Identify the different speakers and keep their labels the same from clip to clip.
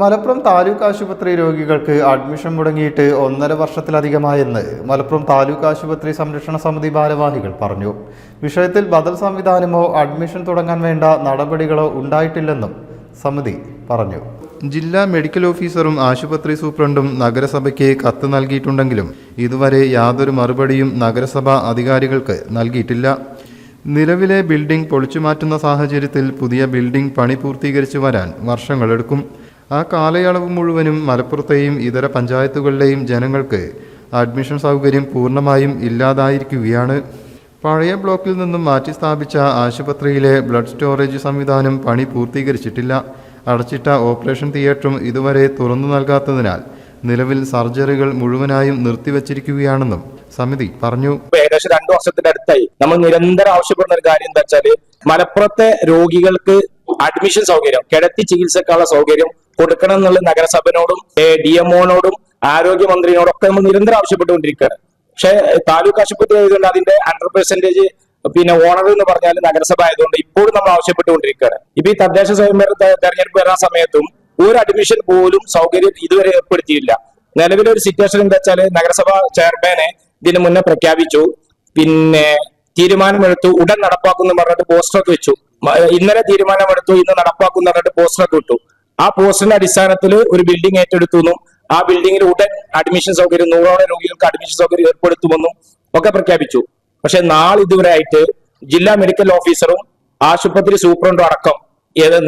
Speaker 1: മലപ്പുറം താലൂക്ക് ആശുപത്രി രോഗികൾക്ക് അഡ്മിഷൻ മുടങ്ങിയിട്ട് ഒന്നര വർഷത്തിലധികമായെന്ന് മലപ്പുറം താലൂക്ക് ആശുപത്രി സംരക്ഷണ സമിതി ഭാരവാഹികൾ പറഞ്ഞു. വിഷയത്തിൽ ബദൽ സംവിധാനമോ അഡ്മിഷൻ തുടങ്ങാൻ വേണ്ട നടപടികളോ ഉണ്ടായിട്ടില്ലെന്നും സമിതി പറഞ്ഞു. ജില്ലാ മെഡിക്കൽ ഓഫീസറും ആശുപത്രി സൂപ്രണ്ടും നഗരസഭയ്ക്ക് കത്ത് നൽകിയിട്ടുണ്ടെങ്കിലും ഇതുവരെ യാതൊരു മറുപടിയും നഗരസഭാ അധികാരികൾക്ക് നൽകിയിട്ടില്ല. നിലവിലെ ബിൽഡിംഗ് പൊളിച്ചുമാറ്റുന്ന സാഹചര്യത്തിൽ പുതിയ ബിൽഡിംഗ് പണി പൂർത്തീകരിച്ചു വരാൻ വർഷങ്ങളെടുക്കും. ആ കാലയളവ് മുഴുവനും മലപ്പുറത്തെയും ഇതര പഞ്ചായത്തുകളിലെയും ജനങ്ങൾക്ക് അഡ്മിഷൻ സൗകര്യം പൂർണമായും ഇല്ലാതായിരിക്കുകയാണ്. പഴയ ബ്ലോക്കിൽ നിന്നും മാറ്റി സ്ഥാപിച്ച ആശുപത്രിയിലെ ബ്ലഡ് സ്റ്റോറേജ് സംവിധാനം പണി പൂർത്തീകരിച്ചിട്ടില്ല. അടച്ചിട്ട ഓപ്പറേഷൻ തിയേറ്ററും ഇതുവരെ തുറന്നു നൽകാത്തതിനാൽ നിലവിൽ സർജറികൾ മുഴുവനായും നിർത്തിവച്ചിരിക്കുകയാണെന്നും സമിതി പറഞ്ഞു.
Speaker 2: ഏകദേശം രണ്ടു വർഷത്തിന്റെ അടുത്തായി. നമ്മൾ നിരന്തരം ആവശ്യപ്പെടുന്ന ഒരു കാര്യം എന്താ വെച്ചാൽ മലപ്പുറത്തെ രോഗികൾക്ക് അഡ്മിഷൻ സൗകര്യം കിടത്തി ചികിത്സക്കുള്ള സൗകര്യം കൊടുക്കണം എന്നുള്ള നഗരസഭനോടും ഡി എംഒനോടും ആരോഗ്യമന്ത്രിയോടും ഒക്കെ നമ്മൾ നിരന്തരം ആവശ്യപ്പെട്ടുകൊണ്ടിരിക്കുകയാണ്. പക്ഷേ താലൂക്ക് ആശുപത്രി ആയതുകൊണ്ട് അതിന്റെ ഹൺഡ്രഡ് പെർസെന്റേജ് പിന്നെ ഓണർ എന്ന് പറഞ്ഞാൽ നഗരസഭ ആയതുകൊണ്ട് ഇപ്പോഴും നമ്മൾ ആവശ്യപ്പെട്ടുകൊണ്ടിരിക്കുകയാണ്. ഇപ്പൊ ഈ തദ്ദേശ സ്വയംഭരണ തെരഞ്ഞെടുപ്പ് വരുന്ന സമയത്തും ഒരു അഡ്മിഷൻ പോലും സൗകര്യം ഇതുവരെ ഏർപ്പെടുത്തിയില്ല. നിലവിലെ ഒരു സിറ്റുവേഷൻ എന്താ വെച്ചാൽ നഗരസഭ ചെയർമാനെ ഇതിനു മുന്നേ പ്രഖ്യാപിച്ചു. പിന്നെ തീരുമാനമെടുത്തു ഉടൻ നടപ്പാക്കുന്നു പറഞ്ഞിട്ട് പോസ്റ്ററൊക്കെ വെച്ചു. ഇന്നലെ തീരുമാനമെടുത്തു ഇന്ന് നടപ്പാക്കുന്നു പറഞ്ഞിട്ട് പോസ്റ്ററൊക്കെ വിട്ടു ആ പോസ്റ്റിന്റെ അടിസ്ഥാനത്തിൽ ഒരു ബിൽഡിംഗ് ഏറ്റെടുത്തു എന്നും ആ ബിൽഡിംഗിൽ ഉടൻ അഡ്മിഷൻ സൗകര്യം നൂറോളം രോഗികൾക്ക് അഡ്മിഷൻ സൗകര്യം ഏർപ്പെടുത്തുമെന്നും ഒക്കെ പ്രഖ്യാപിച്ചു. പക്ഷെ നാളിതുവരെ ആയിട്ട് ജില്ലാ മെഡിക്കൽ ഓഫീസറും ആശുപത്രി സൂപ്രണ്ടും അടക്കം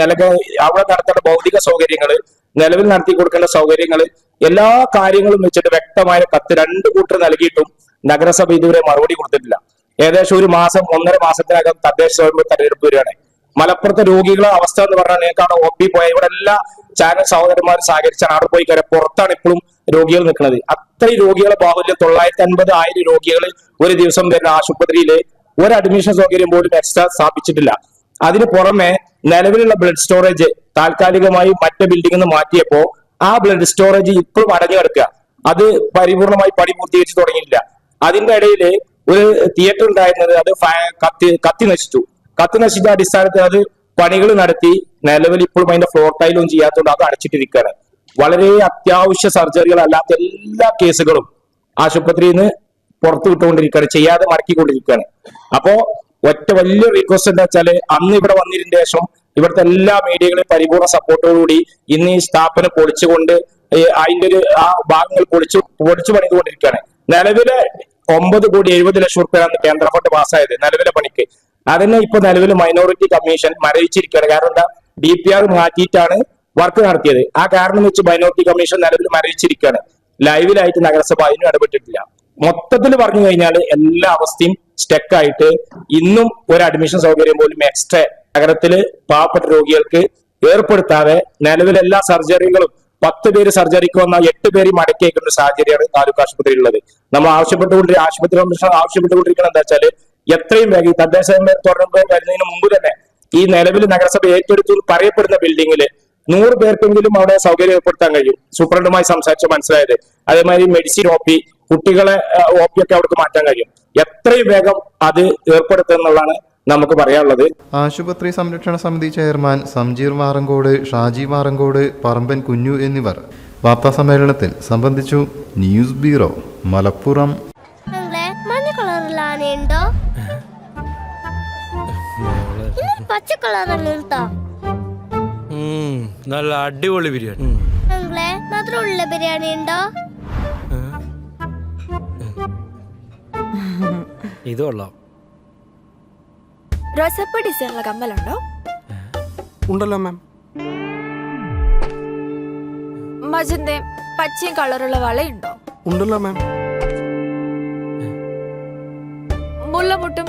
Speaker 2: നിലക അവിടെ നടത്തേണ്ട ഭൗതിക സൗകര്യങ്ങൾ നിലവിൽ നടത്തി കൊടുക്കേണ്ട സൗകര്യങ്ങൾ എല്ലാ കാര്യങ്ങളും വെച്ചിട്ട് വ്യക്തമായ കത്ത് രണ്ട് കൂട്ടർ നൽകിയിട്ടും നഗരസഭ ഇതുവരെ മറുപടി കൊടുത്തിട്ടില്ല. ഏകദേശം ഒരു മാസം ഒന്നര മാസത്തിനകം തദ്ദേശ സ്വയംഭരണ തെരഞ്ഞെടുപ്പ് വരികയാണ്. മലപ്പുറത്തെ രോഗികളുടെ അവസ്ഥ എന്ന് പറഞ്ഞാൽ നിങ്ങൾക്കാണ് ഒ പി പോയ ഇവിടെ എല്ലാ ചാനൽ സഹോദരന്മാർ സഹകരിച്ചാണ് അവിടെ പോയി കയറി പുറത്താണ് ഇപ്പോഴും രോഗികൾ നിൽക്കുന്നത്. അത്രയും രോഗികളെ ബാഹുല്യം തൊള്ളായിരത്തി അൻപത് ആയിരം രോഗികൾ ഒരു ദിവസം വരുന്ന ആശുപത്രിയിൽ ഒരു അഡ്മിഷൻ സൗകര്യം പോലും എക്സ്ട്രാ സ്ഥാപിച്ചിട്ടില്ല. അതിന് പുറമെ നിലവിലുള്ള ബ്ലഡ് സ്റ്റോറേജ് താൽക്കാലികമായി മറ്റു ബിൽഡിംഗിൽ നിന്ന് മാറ്റിയപ്പോ ആ ബ്ലഡ് സ്റ്റോറേജ് ഇപ്പോഴും അടഞ്ഞു കിടക്കുക. അത് പരിപൂർണമായി പണി പൂർത്തീകരിച്ച് തുടങ്ങിയില്ല അതിന്റെ ഇടയിൽ ഒരു തിയേറ്റർ ഉണ്ടായിരുന്നത് അത് കത്തി കത്തി നശിച്ചു. കത്തി നശിച്ച അടിസ്ഥാനത്തിൽ അത് പണികൾ നടത്തി നിലവിൽ ഇപ്പോഴും അതിന്റെ ഫ്ലോർ ടൈലും ചെയ്യാത്തതുകൊണ്ട് അത് അടച്ചിട്ടിരിക്കുകയാണ്. വളരെ അത്യാവശ്യ സർജറികൾ അല്ലാത്ത എല്ലാ കേസുകളും ആശുപത്രിയിൽ നിന്ന് പുറത്തു വിട്ടുകൊണ്ടിരിക്കുകയാണ്. ചെയ്യാതെ മടക്കിക്കൊണ്ടിരിക്കുകയാണ്. അപ്പോ ഒറ്റ വലിയ റിക്വസ്റ്റ് എന്താ വെച്ചാൽ അന്ന് ഇവിടെ വന്നതിന് ശേഷം ഇവിടുത്തെ എല്ലാ മീഡിയകളെയും പരിപൂർണ സപ്പോർട്ടോടുകൂടി ഇന്ന് ഈ സ്ഥാപനം പൊളിച്ചുകൊണ്ട് അതിന്റെ ഒരു ആ ഭാഗങ്ങൾ പൊളിച്ചു പൊളിച്ചു പണിതുകൊണ്ടിരിക്കുകയാണ്. നിലവിലെ ഒമ്പത് കോടി എഴുപത് ലക്ഷം റുപ്യാണ് കേന്ദ്ര ഫണ്ട് പാസ്സായത് നിലവിലെ പണിക്ക്. അതിനെ ഇപ്പൊ നിലവിൽ മൈനോറിറ്റി കമ്മീഷൻ മരവിച്ചിരിക്കുകയാണ്. കാരണം എന്താ? ഡി പി ആർ മാറ്റിയിട്ടാണ് വർക്ക് നടത്തിയത്. ആ കാരണം വെച്ച് മൈനോറിറ്റി കമ്മീഷൻ നിലവിൽ മരവിച്ചിരിക്കുകയാണ്. ലൈവിലായിട്ട് നഗരസഭ അതിനും ഇടപെട്ടിട്ടില്ല. മൊത്തത്തിൽ പറഞ്ഞു കഴിഞ്ഞാൽ എല്ലാ അവസ്ഥയും സ്റ്റക്ക് ആയിട്ട് ഇന്നും ഒരു അഡ്മിഷൻ സൗകര്യം പോലും എക്സ്ട്രാ നഗരത്തിൽ പാവപ്പെട്ട രോഗികൾക്ക് ഏർപ്പെടുത്താതെ നിലവിൽ എല്ലാ സർജറികളും പത്ത് പേര് സർജറിക്ക് വന്നാൽ എട്ട് പേര് മടക്കിയേക്കുന്ന സാഹചര്യമാണ് താലൂക്ക് ആശുപത്രിയിലുള്ളത്. നമ്മൾ ആവശ്യപ്പെട്ടുകൊണ്ടിരിക്കുന്ന ആശുപത്രി കമ്മീഷൻ ആവശ്യപ്പെട്ടുകൊണ്ടിരിക്കുന്നത് എന്താ വെച്ചാൽ എത്രയും വേഗം ഈ തദ്ദേശ തുടർന്ന് വരുന്നതിന് മുമ്പ് തന്നെ ഈ നിലവിൽ നഗരസഭ ഏറ്റെടുത്തു പറയപ്പെടുന്ന ബിൽഡിങ്ങിൽ നൂറ് പേർക്കെങ്കിലും അവിടെ സൗകര്യം ഏർപ്പെടുത്താൻ കഴിയും. സൂപ്രണ്ടുമായി സംസാരിച്ച് മനസ്സിലായത്. അതേമാതിരി മെഡിസിൻ ഒ പി കുട്ടികളെ ഒ ഒക്കെ അവർക്ക് മാറ്റാൻ കഴിയും. എത്രയും വേഗം അത് ഏർപ്പെടുത്തുക എന്നുള്ളതാണ് നമുക്ക് പറയാനുള്ളത്.
Speaker 1: ആശുപത്രി സംരക്ഷണ സമിതി ചെയർമാൻ സംജീർ മാറങ്കോട് ഷാജി മാറങ്കോട് പറമ്പൻ കുഞ്ഞു എന്നിവർ. വാർത്താസമ്മേളനത്തിൽ സംബന്ധിച്ചു. News bureau Malappuram.
Speaker 3: പച്ച ഉണ്ടോ
Speaker 4: ഉം, നല്ല അടിപൊളി ബിരിയാണി.
Speaker 3: അങ്ങളെ മധുരമുള്ള ബിരിയാണി ഉണ്ടോ?
Speaker 4: ഇത് കൊള്ളാം.
Speaker 5: റോസപ്പ് ഡിസൈനുള്ള കമ്മലുണ്ടോ?
Speaker 6: ഉണ്ടല്ലോ മാം.
Speaker 5: മജന്തയും പച്ചയും കളറുള്ള വളയുണ്ടോ?
Speaker 6: ഉണ്ടല്ലോ മാം.
Speaker 5: മുല്ലമുട്ടും